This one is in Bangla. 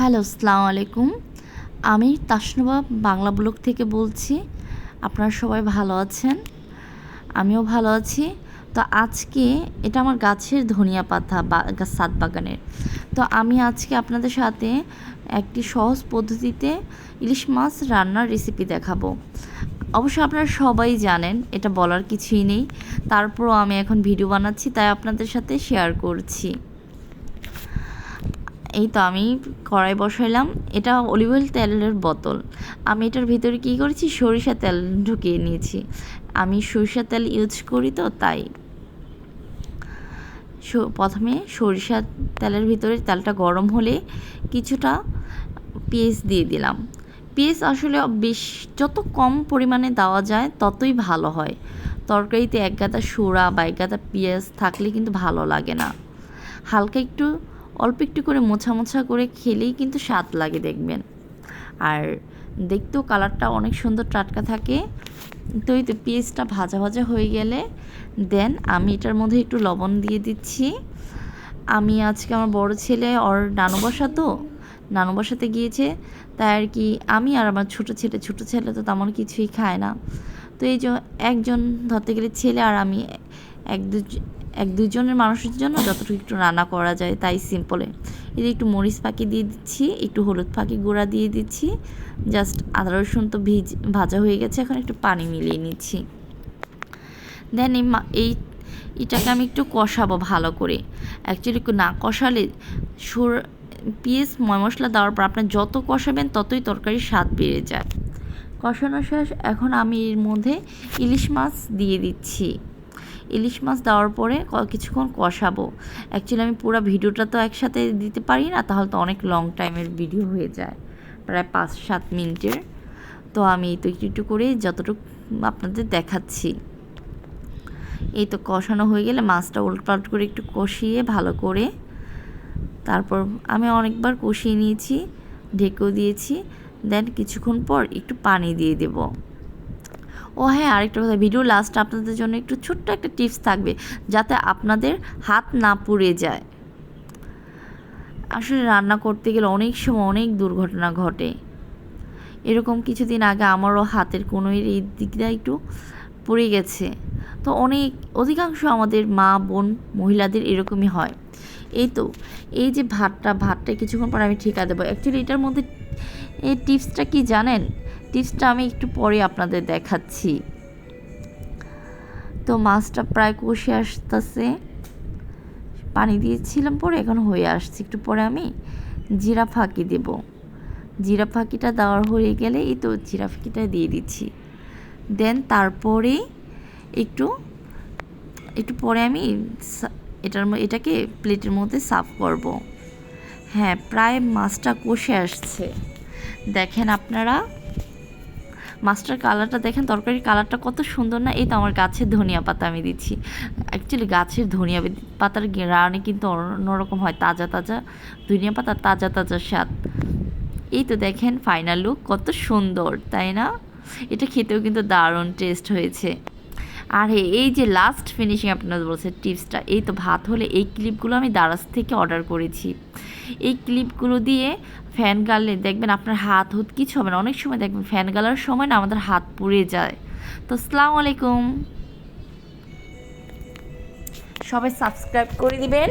হ্যালো, আসসালামু আলাইকুম। আমি তাসনুবা বাংলা ব্লগ থেকে বলছি, আপনারা সবাই ভালো আছেন? আমিও ভালো আছি। তো আজকে এটা আমার গাছের ধনিয়া পাতা বা সাত বাগানের। তো আমি আজকে আপনাদের সাথে একটি সহজ পদ্ধতিতে ইলিশ মাছ রান্নার রেসিপি দেখাবো। অবশ্য আপনারা সবাই জানেন, এটা বলার কিছুই নেই। তারপরও আমি এখন ভিডিও বানাচ্ছি, তাই আপনাদের সাথে শেয়ার করছি। এই তো আমি কড়াই বসাইলাম। এটা অলিভ অয়েল তেলের বোতল। আমি এটার ভিতরে কী করেছি? সরিষা তেল ঢুকিয়ে নিয়েছি। আমি সরিষা তেল ইউজ করি তো, তাই। প্রথমে সরিষা তেলের ভিতরে তেলটা গরম হলে কিছুটা পেঁয়াজ দিয়ে দিলাম। পেঁয়াজ আসলে বেশ যত কম পরিমাণে দেওয়া যায়, ততই ভালো হয়। তরকারিতে এক গাদা সোড়া বা এক গাদা পেঁয়াজ থাকলে কিন্তু ভালো লাগে না। হালকা একটু অল্প একটু করে মোছা মোছা করে খেলেই কিন্তু স্বাদ লাগে দেখবেন। আর দেখতেও কালারটা অনেক সুন্দর টাটকা থাকে। তো এই তো পেঁয়াজটা ভাজা ভাজা হয়ে গেলে, দেন আমি এটার মধ্যে একটু লবণ দিয়ে দিচ্ছি। আমি আজকে আমার বড় ছেলে, ওর নানু বসা তো, নানু বসাতে গিয়েছে। তাই আর কি, আমি আর আমার ছোটো ছেলে ছোটো ছেলে তো তেমন কিছুই খায় না। তো এই যে একজন ধরতে গেলে ছেলে আর আমি এক এক দুজনের মানুষের জন্য যতটুকু একটু রান্না করা যায় তাই সিম্পলে এতে একটু মরিচ পাখি দিয়ে দিচ্ছি, একটু হলুদ পাখি গুঁড়া দিয়ে দিচ্ছি। জাস্ট আদা রসুন তো ভিজ, ভাজা হয়ে গেছে, এখন একটু পানি মিলিয়ে নিচ্ছি। দেন এই এটাকে আমি একটু কষাবো ভালো করে। অ্যাকচুয়ালি না, কষালে সুর পিস ময় মশলা দেওয়ার পর আপনার যত কষাবেন ততই তরকারির স্বাদ বেড়ে যায়। কষানো শেষ, এখন আমি এর মধ্যে ইলিশ মাছ দিয়ে দিচ্ছি। ইলিশ মাছ দেওয়ার পরে কিছুক্ষণ কষাবো। অ্যাকচুয়ালি আমি পুরো ভিডিওটা তো একসাথে দিতে পারি না, তাহলে তো অনেক লং টাইমের ভিডিও হয়ে যায়, প্রায় পাঁচ, সাত মিনিটের। তো আমি তো একটু একটু করে যতটুকু আপনাদের দেখাচ্ছি। এই তো কষানো হয়ে গেলে মাছটা উল্টপাল্ট করে একটু কষিয়ে ভালো করে তারপর আমি অনেকবার কষিয়ে নিয়েছি, ঢেকেও দিয়েছি, দেন কিছুক্ষণ পর একটু পানি দিয়ে দেবো। ও হ্যাঁ আরেকটা কথা, ভিডিও লাস্ট আপনাদের জন্য একটু ছোট্ট একটা টিপস থাকবে, যাতে আপনাদের হাত না পুড়ে যায়। আসলে রান্না করতে গেলে অনেক সময় অনেক দুর্ঘটনা ঘটে। এরকম কিছুদিন আগে আমারও হাতের কোনো এই দিকটা একটু পড়ে গেছে। তো অনেক, অধিকাংশ আমাদের মা, বোন, মহিলাদের এরকমই হয়। এই তো, এই যে ভাতটা ভাতটা কিছুক্ষণ পর আমি ঠিকা দেবো। অ্যাকচুয়ালি এটার মধ্যে, এই টিপসটা কি জানেন? টিপসটা আমি একটু পরে আপনাদের দেখাচ্ছি। তো মাছটা প্রায় কষে আসতেছে। পানি দিয়েছিলাম পরে, এখন হয়ে আসছে। একটু পরে আমি জিরা ফাঁকি দেব। জিরা ফাঁকিটা দেওয়ার হয়ে গেলে, এই তো জিরা ফাঁকিটা দিয়ে দিচ্ছি। দেন তারপরে একটু একটু পরে আমি এটার এটাকে প্লেটের মধ্যে সার্ভ করব। হ্যাঁ প্রায় মাছটা কষে আসছে। দেখেন আপনারা, মাছটার কালারটা দেখেন, তরকারির কালারটা কত সুন্দর না, এই তো আমার গাছের ধনিয়া পাতা আমি দিচ্ছি। অ্যাকচুয়ালি গাছের ধনিয়া পাতার রানে কিন্তু অন্যরকম হয়, তাজা তাজা ধনিয়া পাতা তাজা তাজা স্বাদ। এই তো দেখেন ফাইনাল লুক কত সুন্দর, তাই না? এটা খেতেও কিন্তু দারুণ টেস্ট হয়েছে। আর এই যে লাস্ট ফিনিশিং আপনার বলছে টিপসটা এই তো ভাত হলে এই ক্লিপগুলো আমি দারাজ থেকে অর্ডার করেছি। এই ক্লিপগুলো দিয়ে ফ্যান গালে দেখবেন আপনার হাত হুত কিছু হবে না, অনেক সময় দেখবেন ফ্যান গালার সময় না আমাদের হাত পুড়ে যায়। তো সালাম আলাইকুম। সবাই সাবস্ক্রাইব করে দিবেন।